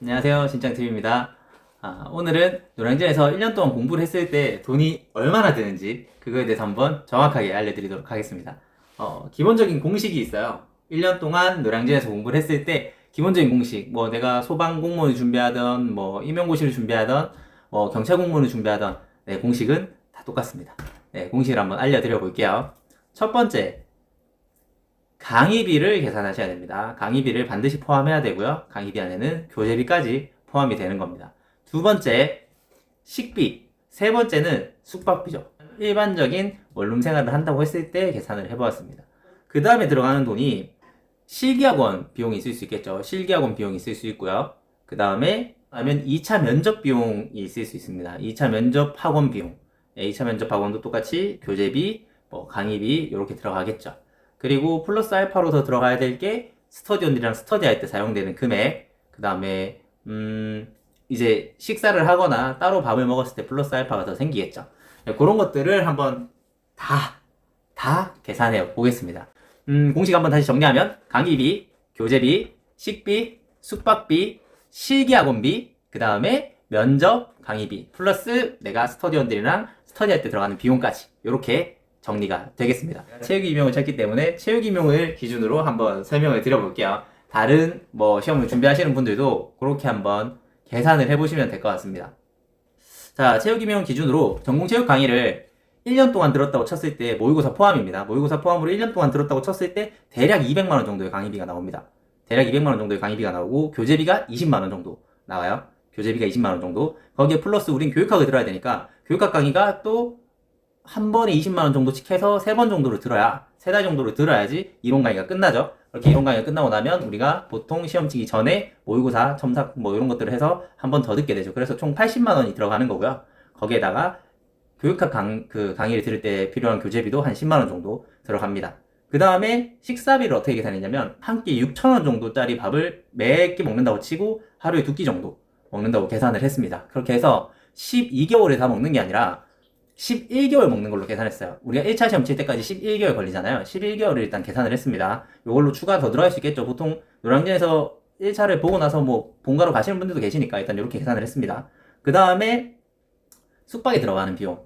안녕하세요. 신짱TV입니다. 아, 오늘은 노량진에서 1년 동안 공부를 했을 때 돈이 얼마나 드는지 그거에 대해서 한번 정확하게 알려드리도록 하겠습니다. 어, 기본적인 공식이 있어요. 1년 동안 노량진에서 공부를 했을 때 기본적인 공식, 뭐 내가 소방 공무원을 준비하던, 뭐 임용고시를 준비하던, 뭐 경찰 공무원을 준비하던, 네, 공식은 다 똑같습니다. 네, 공식을 한번 알려드려 볼게요. 첫 번째, 강의비를 계산하셔야 됩니다. 강의비를 반드시 포함해야 되고요. 강의비 안에는 교재비까지 포함이 되는 겁니다. 두 번째, 식비. 세 번째는 숙박비죠. 일반적인 원룸 생활을 한다고 했을 때 계산을 해보았습니다. 그 다음에 들어가는 돈이 실기학원 비용이 있을 수 있겠죠. 실기학원 비용이 있을 수 있고요. 그 다음에 하면 2차 면접 비용이 있을 수 있습니다. 2차 면접 학원 비용. 예, 2차 면접 학원도 똑같이 교재비, 뭐 강의비 이렇게 들어가겠죠. 그리고 플러스 알파로 더 들어가야 될 게 스터디온이랑 스터디할 때 사용되는 금액, 그 다음에 음 이제 식사를 하거나 따로 밥을 먹었을 때 플러스 알파가 더 생기겠죠. 네, 그런 것들을 한번 다, 다 계산해 보겠습니다. 음, 공식 한번 다시 정리하면 강의비, 교재비, 식비, 숙박비, 실기학원비, 그 다음에 면접, 강의비, 플러스 내가 스터디원들이랑 스터디할 때 들어가는 비용까지 이렇게 정리가 되겠습니다. 체육이 임용을 쳤기 때문에 체육이 임용을 기준으로 한번 설명을 드려볼게요. 다른 뭐 시험을 준비하시는 분들도 그렇게 한번 계산을 해보시면 될 것 같습니다. 자, 체육 임용 기준으로 전공 체육 강의를 1년 동안 들었다고 쳤을 때 모의고사 포함입니다. 모의고사 포함으로 1년 동안 들었다고 쳤을 때 대략 200만 원 정도의 강의비가 나옵니다. 대략 200만 원 정도의 강의비가 나오고 교재비가 20만 원 정도 나와요. 교재비가 20만 원 정도. 거기에 플러스 우린 교육학을 들어야 되니까 교육학 강의가 또 한 번에 20만 원 정도씩 해서 세 번 정도를 들어야 세 달 정도를 들어야지 이론 강의가 끝나죠. 그렇게 이론 강의가 끝나고 나면 우리가 보통 시험 치기 전에 모의고사, 첨삭 뭐 이런 것들을 해서 한 번 더 듣게 되죠. 그래서 총 80만 원이 들어가는 거고요. 거기에다가 교육학 강, 그 강의를 들을 때 필요한 교재비도 한 10만 원 정도 들어갑니다. 그 다음에 식사비를 어떻게 계산했냐면 한 끼 6천 원 정도짜리 밥을 매 끼 먹는다고 치고 하루에 두 끼 정도 먹는다고 계산을 했습니다. 그렇게 해서 12개월에 다 먹는 게 아니라 11개월 먹는 걸로 계산했어요. 우리가 1차 시험 칠 때까지 11개월 걸리잖아요. 11개월을 일단 계산을 했습니다. 이걸로 추가 더 들어갈 수 있겠죠. 보통 노량진에서 1차를 보고 나서 뭐 본가로 가시는 분들도 계시니까 일단 이렇게 계산을 했습니다. 그 다음에 숙박에 들어가는 비용.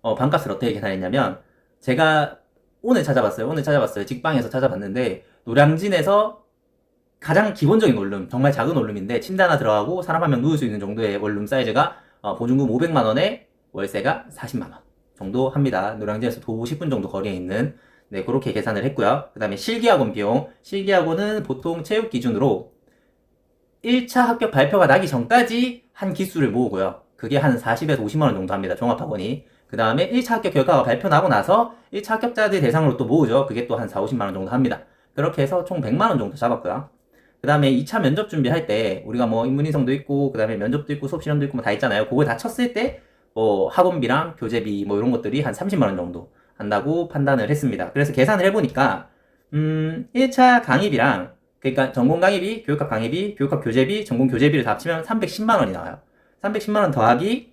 어, 반값을 어떻게 계산했냐면 제가 오늘 찾아봤어요. 오늘 찾아봤어요. 직방에서 찾아봤는데 노량진에서 가장 기본적인 원룸, 정말 작은 원룸인데 침대 하나 들어가고 사람 한 명 누울 수 있는 정도의 원룸 사이즈가 어, 보증금 500만 원에 월세가 40만 원 정도 합니다. 노량진에서 도보 10분 정도 거리에 있는 네, 그렇게 계산을 했고요. 그 다음에 실기학원 비용. 실기학원은 보통 체육 기준으로 1차 합격 발표가 나기 전까지 한 기수를 모으고요. 그게 한 40에서 50만 원 정도 합니다. 종합학원이. 그 다음에 1차 합격 결과가 발표 나고 나서 1차 합격자들 대상으로 또 모으죠. 그게 또 한 4, 50만 원 정도 합니다. 그렇게 해서 총 100만 원 정도 잡았고요. 그 다음에 2차 면접 준비할 때 우리가 뭐 인문인성도 있고 그 다음에 면접도 있고 수업 실험도 있고 뭐 다 있잖아요. 그걸 다 쳤을 때 뭐 학원비랑 교재비 뭐 이런 것들이 한 30만 원 정도 한다고 판단을 했습니다. 그래서 계산을 해보니까 음 1차 강의비랑 그러니까 전공 강의비, 교육학 강의비, 교육학 교재비, 전공 교재비를 다 합치면 310만 원이 나와요. 310만 원 더하기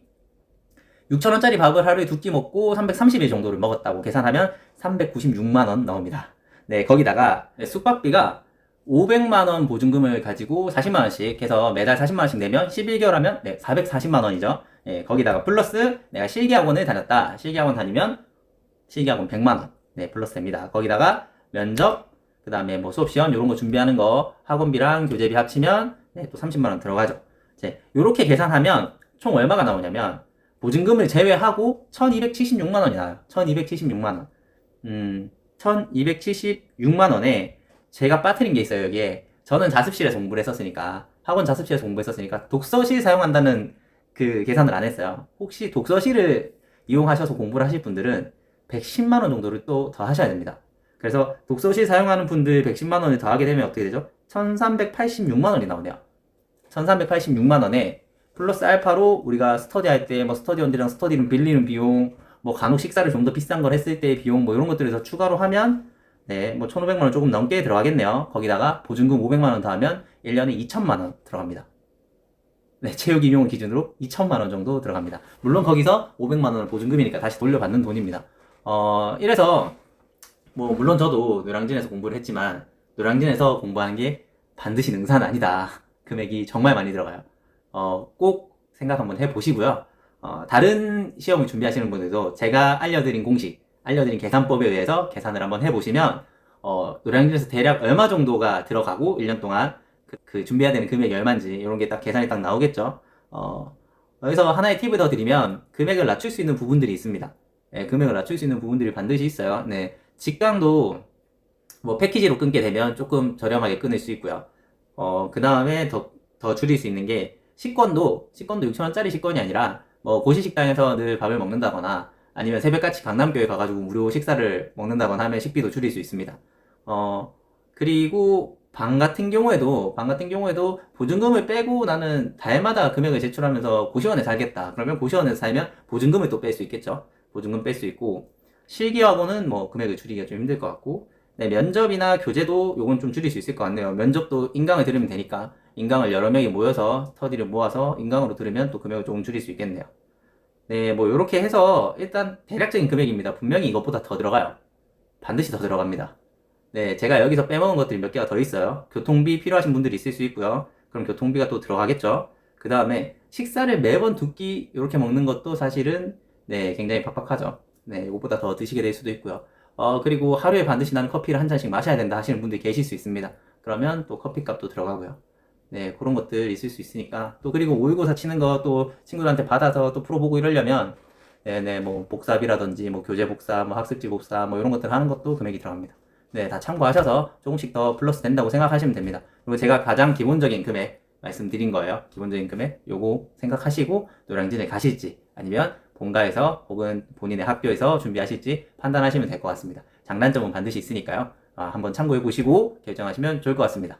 6천 원짜리 밥을 하루에 두 끼 먹고 330일 정도를 먹었다고 계산하면 396만 원 나옵니다. 네, 거기다가 숙박비가 500만 원 보증금을 가지고 40만 원씩 해서 매달 40만 원씩 내면 11개월 하면 네, 440만 원이죠. 네, 거기다가 플러스 내가 실기학원을 다녔다. 실기학원 다니면 실기학원 100만 원. 네, 플러스 됩니다. 거기다가 면접, 그 다음에 뭐 수업 시험 이런 거 준비하는 거 학원비랑 교재비 합치면 네, 또 30만 원 들어가죠. 이제 요렇게 계산하면 총 얼마가 나오냐면 보증금을 제외하고 1276만 원이 나와요. 1276만 원. 음, 1276만 원에 제가 빠뜨린 게 있어요, 여기에. 저는 자습실에서 공부를 했었으니까, 학원 자습실에서 공부했었으니까, 독서실 사용한다는 그 계산을 안 했어요. 혹시 독서실을 이용하셔서 공부를 하실 분들은 110만 원 정도를 또 더 하셔야 됩니다. 그래서 독서실 사용하는 분들 110만 원을 더하게 되면 어떻게 되죠? 1386만 원이 나오네요. 1386만 원에 플러스 알파로 우리가 스터디 할 때 뭐 스터디원들이랑 스터디룸 빌리는 비용, 뭐 간혹 식사를 좀 더 비싼 걸 했을 때의 비용 뭐 이런 것들을 더 추가로 하면 네, 뭐 1,500만 원 조금 넘게 들어가겠네요. 거기다가 보증금 500만 원 더하면 1년에 2천만 원 들어갑니다. 네, 체육 임용 기준으로 2천만 원 정도 들어갑니다. 물론 거기서 500만 원을 보증금이니까 다시 돌려받는 돈입니다. 어, 이래서 뭐 물론 저도 노량진에서 공부를 했지만 노량진에서 공부하는 게 반드시 능사는 아니다. 금액이 정말 많이 들어가요. 어, 꼭 생각 한번 해보시고요. 어, 다른 시험을 준비하시는 분들도 제가 알려드린 공식, 알려드린 계산법에 의해서 계산을 한번 해보시면 어, 노량진에서 대략 얼마 정도가 들어가고 1년 동안 그, 그 준비해야 되는 금액이 얼마인지 이런 게 딱 계산이 딱 나오겠죠. 어, 여기서 하나의 팁을 더 드리면 금액을 낮출 수 있는 부분들이 있습니다. 네, 금액을 낮출 수 있는 부분들이 반드시 있어요. 네, 직강도 뭐 패키지로 끊게 되면 조금 저렴하게 끊을 수 있고요. 어, 그 다음에 더, 더 줄일 수 있는 게 식권도, 식권도 6천 원짜리 식권이 아니라 뭐 고시식당에서 늘 밥을 먹는다거나 아니면 새벽같이 강남교회 가가지고 무료 식사를 먹는다거나 하면 식비도 줄일 수 있습니다. 어, 그리고 방 같은 경우에도, 방 같은 경우에도 보증금을 빼고 나는 달마다 금액을 제출하면서 고시원에 살겠다. 그러면 고시원에서 살면 보증금을 또 뺄 수 있겠죠. 보증금 뺄 수 있고, 실기하고는 뭐 금액을 줄이기가 좀 힘들 것 같고, 네, 면접이나 교재도 요건 좀 줄일 수 있을 것 같네요. 면접도 인강을 들으면 되니까, 인강을 여러 명이 모여서 스터디를 모아서 인강으로 들으면 또 금액을 조금 줄일 수 있겠네요. 네, 뭐 요렇게 해서 일단 대략적인 금액입니다. 분명히 이것보다 더 들어가요. 반드시 더 들어갑니다. 네, 제가 여기서 빼먹은 것들이 몇 개가 더 있어요. 교통비 필요하신 분들이 있을 수 있고요. 그럼 교통비가 또 들어가겠죠. 그 다음에 식사를 매번 두 끼 이렇게 먹는 것도 사실은 네, 굉장히 팍팍하죠. 네, 이것보다 더 드시게 될 수도 있고요. 어, 그리고 하루에 반드시 나는 커피를 한 잔씩 마셔야 된다 하시는 분들이 계실 수 있습니다. 그러면 또 커피 값도 들어가고요. 네, 그런 것들 있을 수 있으니까. 또 그리고 모의고사 치는 거 또 친구들한테 받아서 또 풀어보고 이러려면 네네, 뭐 복사비라든지 뭐 교재 복사, 뭐 학습지 복사, 뭐 이런 것들 하는 것도 금액이 들어갑니다. 네, 다 참고하셔서 조금씩 더 플러스 된다고 생각하시면 됩니다. 그리고 제가 가장 기본적인 금액 말씀드린 거예요. 기본적인 금액 요거 생각하시고 노량진에 가실지 아니면 본가에서 혹은 본인의 학교에서 준비하실지 판단하시면 될 것 같습니다. 장단점은 반드시 있으니까요. 아, 한번 참고해 보시고 결정하시면 좋을 것 같습니다.